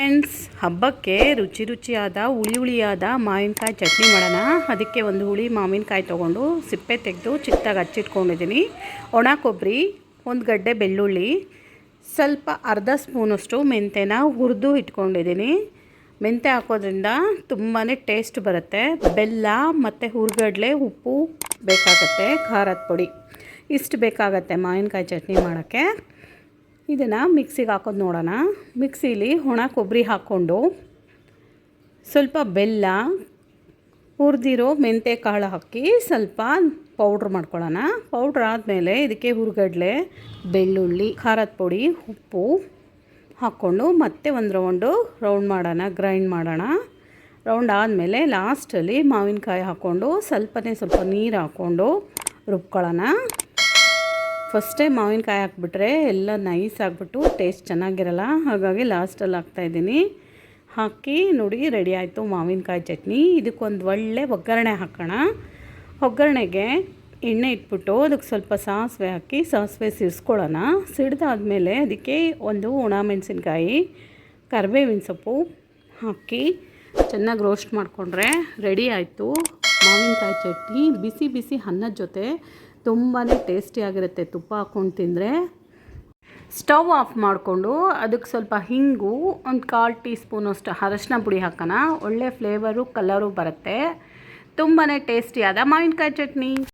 Friends, ಹಬ್ಬಕ್ಕೆ ರುಚಿ ರುಚಿಯಾದ, ಹುಳಿ ಹುಳಿಯಾದ ಮಾವಿನಕಾಯಿ ಚಟ್ನಿ ಮಾಡೋಣ. ಅದಕ್ಕೆ ಒಂದು ಹುಳಿ ಮಾವಿನಕಾಯಿ ತೊಗೊಂಡು ಸಿಪ್ಪೆ ತೆಗೆದು ಚಿಕ್ಕದಾಗಿ ಹಚ್ಚಿಟ್ಕೊಂಡಿದ್ದೀನಿ. ಒಣ ಕೊಬ್ಬರಿ ಒಂದು ಗಡ್ಡೆ ಬೆಳ್ಳುಳ್ಳಿ, ಸ್ವಲ್ಪ ಅರ್ಧ ಸ್ಪೂನಷ್ಟು ಮೆಂತ್ಯನ ಹುರಿದು ಇಟ್ಕೊಂಡಿದ್ದೀನಿ. ಮೆಂತ್ಯ ಹಾಕೋದ್ರಿಂದ ತುಂಬಾ ಟೇಸ್ಟ್ ಬರುತ್ತೆ. ಬೆಲ್ಲ ಮತ್ತು ಹುರಿಗಡ್ಲೆ ಉಪ್ಪು ಬೇಕಾಗತ್ತೆ, ಖಾರದ ಪುಡಿ. ಇಷ್ಟು ಬೇಕಾಗತ್ತೆ ಮಾವಿನಕಾಯಿ ಚಟ್ನಿ ಮಾಡೋಕ್ಕೆ. ಇದನ್ನು ಮಿಕ್ಸಿಗೆ ಹಾಕೋದು ನೋಡೋಣ. ಮಿಕ್ಸಿಲಿ ಒಣ ಕೊಬ್ಬರಿ ಹಾಕ್ಕೊಂಡು ಸ್ವಲ್ಪ ಬೆಲ್ಲ, ಹುರಿದಿರೋ ಮೆಂತೆ ಕಾಳು ಹಾಕಿ ಸ್ವಲ್ಪ ಪೌಡ್ರ್ ಮಾಡ್ಕೊಳ್ಳೋಣ. ಪೌಡ್ರ್ ಆದಮೇಲೆ ಇದಕ್ಕೆ ಹುರುಗಡಲೆ, ಬೆಳ್ಳುಳ್ಳಿ, ಖಾರದ ಪುಡಿ, ಉಪ್ಪು ಹಾಕ್ಕೊಂಡು ಮತ್ತೆ ಒಂದು ರೌಂಡು ರೌಂಡ್ ಮಾಡೋಣ, ಗ್ರೈಂಡ್ ಮಾಡೋಣ. ರೌಂಡ್ ಆದಮೇಲೆ ಲಾಸ್ಟಲ್ಲಿ ಮಾವಿನಕಾಯಿ ಹಾಕ್ಕೊಂಡು ಸ್ವಲ್ಪನೇ ಸ್ವಲ್ಪ ನೀರು ಹಾಕ್ಕೊಂಡು ರುಬ್ಕೊಳ್ಳೋಣ. ಫಸ್ಟೇ ಮಾವಿನಕಾಯಿ ಹಾಕ್ಬಿಟ್ರೆ ಎಲ್ಲ ನೈಸ್ ಆಗಿಬಿಟ್ಟು ಟೇಸ್ಟ್ ಚೆನ್ನಾಗಿರಲ್ಲ. ಹಾಗಾಗಿ ಲಾಸ್ಟಲ್ಲಿ ಹಾಕ್ತಾಯಿದ್ದೀನಿ ಹಾಕಿ ನೋಡಿ ರೆಡಿ ಆಯಿತು ಮಾವಿನಕಾಯಿ ಚಟ್ನಿ. ಇದಕ್ಕೊಂದು ಒಳ್ಳೆ ಒಗ್ಗರಣೆ ಹಾಕೋಣ. ಒಗ್ಗರಣೆಗೆ ಎಣ್ಣೆ ಇಟ್ಬಿಟ್ಟು ಅದಕ್ಕೆ ಸ್ವಲ್ಪ ಸಾಸಿವೆ ಹಾಕಿ ಸಾಸಿವೆ ಸಿಡಿಸ್ಕೊಳ್ಳೋಣ. ಸಿಡ್ದಾದ್ಮೇಲೆ ಅದಕ್ಕೆ ಒಂದು ಒಣ ಮೆಣಸಿನ್ಕಾಯಿ, ಕರಿಬೇವಿನ ಸೊಪ್ಪು ಹಾಕಿ ಚೆನ್ನಾಗಿ ರೋಸ್ಟ್ ಮಾಡಿಕೊಂಡ್ರೆ ರೆಡಿ ಆಯಿತು. ಮಾವಿನಕಾಯಿ ಚಟ್ನಿ, ಬಿಸಿ ಬಿಸಿ ಅನ್ನದ ಜೊತೆ ತುಂಬಾ ಟೇಸ್ಟಿಯಾಗಿರುತ್ತೆ ತುಪ್ಪ ಹಾಕ್ಕೊಂಡು ತಿಂದರೆ. ಸ್ಟವ್ ಆಫ್ ಮಾಡಿಕೊಂಡು ಅದಕ್ಕೆ ಸ್ವಲ್ಪ ಹಿಂಗು ಒಂದು ಕಾಲು ಟೀ ಸ್ಪೂನಷ್ಟು ಅರಶಿನ ಪುಡಿ ಹಾಕೋಣ. ಒಳ್ಳೆ ಫ್ಲೇವರು ಕಲರು ಬರುತ್ತೆ. ತುಂಬಾ ಟೇಸ್ಟಿಯಾದ ಮಾವಿನಕಾಯಿ ಚಟ್ನಿ.